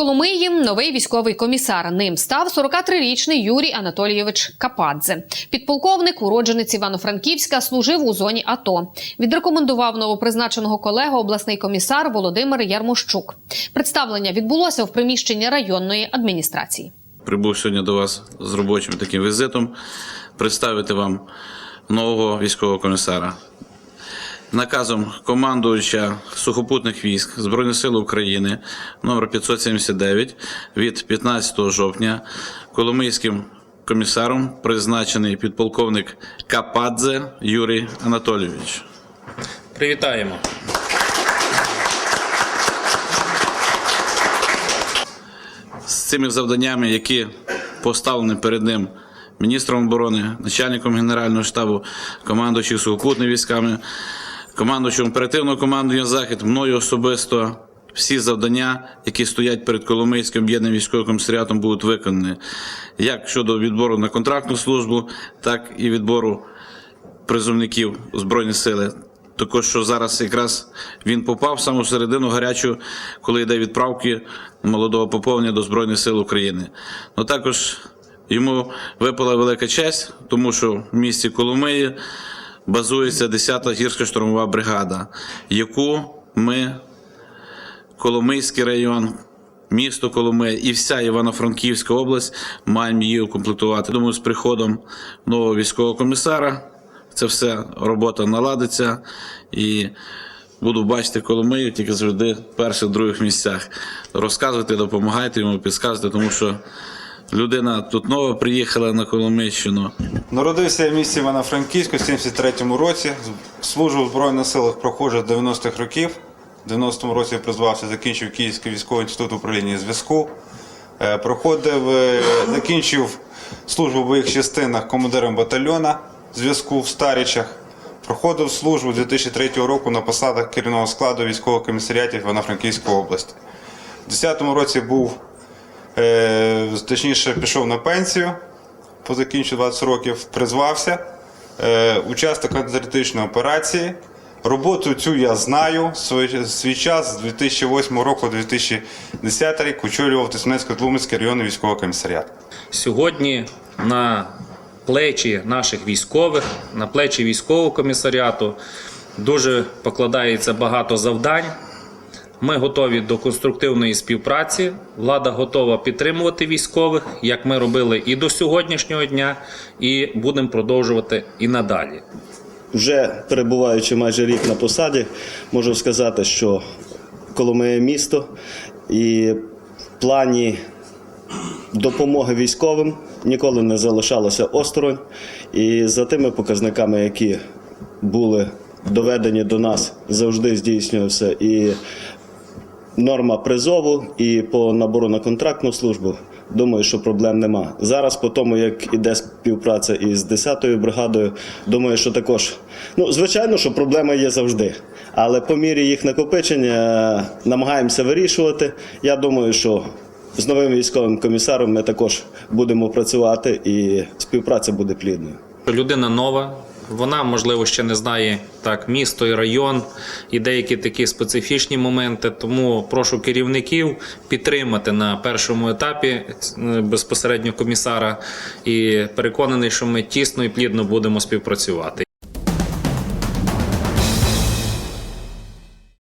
Коломиї новий військовий комісар. Ним став 43-річний Юрій Анатолійович Кападзе. Підполковник, уродженець Івано-Франківська, служив у зоні АТО. Відрекомендував новопризначеного колегу обласний комісар Володимир Ярмощук. Представлення відбулося в приміщенні районної адміністрації. Прибув сьогодні до вас з робочим таким візитом представити вам нового військового комісара. Наказом командувача сухопутних військ Збройних сил України номер 579 від 15 жовтня Коломийським комісаром призначений підполковник Кападзе Юрій Анатолійович. Привітаємо. з цими завданнями, які поставлені перед ним міністром оборони, начальником Генерального штабу, командуючим сухопутними військами, командуючим оперативного командування Захід, мною особисто. Всі завдання, які стоять перед Коломийським об'єднаним військовим комісаріатом, будуть виконані як щодо відбору на контрактну службу, так і відбору призовників Збройні сили. Також що зараз якраз він попав саме в середину гарячу, коли йде відправки молодого поповнення до Збройних сил України. Ну також йому випала велика честь, тому що в місті Коломиї базується 10-та гірська штурмова бригада, яку ми, Коломийський район, місто Коломия і вся Івано-Франківська область маємо її укомплектувати. Думаю, з приходом нового військового комісара це все робота наладиться і буду бачити Коломию тільки завжди в перших других місцях. Розказуйте, допомагайте йому, підказуйте, тому що людина тут нова приїхала на Коломийщину. Народився я в місті Івано-Франківську в 73-му році. Служу в Збройних силах проходжу з 90-х років. В 90-му році я призвався, закінчив Київський військовий інститут управління зв'язку. Е, Проходив, е, закінчив службу в бойових частинах командиром батальйона зв'язку в Старічах. Проходив службу 2003 року на посадах керівного складу військового комісаріатів Івано-Франківської області. У 2010 році був точніше, пішов на пенсію, по закінчу 20 років, призвався, е, учасник антитерористичної операції. Роботу цю я знаю. Свій, свій час з 2008 року 2010 рік очолював Тисменецько-Тлумацький районний військовий комісаріат. Сьогодні на плечі наших військових, на плечі військового комісаріату дуже покладається багато завдань. Ми готові до конструктивної співпраці. Влада готова підтримувати військових, як ми робили і до сьогоднішнього дня, і будемо продовжувати і надалі. Вже перебуваючи майже рік на посаді, можу сказати, що Коломиє місто і в плані допомоги військовим ніколи не залишалося осторонь. І за тими показниками, які були доведені до нас, завжди здійснювався і норма призову, і по набору на контрактну службу. Думаю, що проблем нема. Зараз, по тому, як іде співпраця із 10-ю бригадою, думаю, що також, ну, звичайно, що проблеми є завжди. Але по мірі їх накопичення е, намагаємося вирішувати. Я думаю, що з новим військовим комісаром ми також будемо працювати і співпраця буде плідною. Людина нова, вона можливо ще не знає так місто і район, і деякі такі специфічні моменти. Тому прошу керівників підтримати на першому етапі е, безпосередньо комісара і переконаний, що ми тісно і плідно будемо співпрацювати.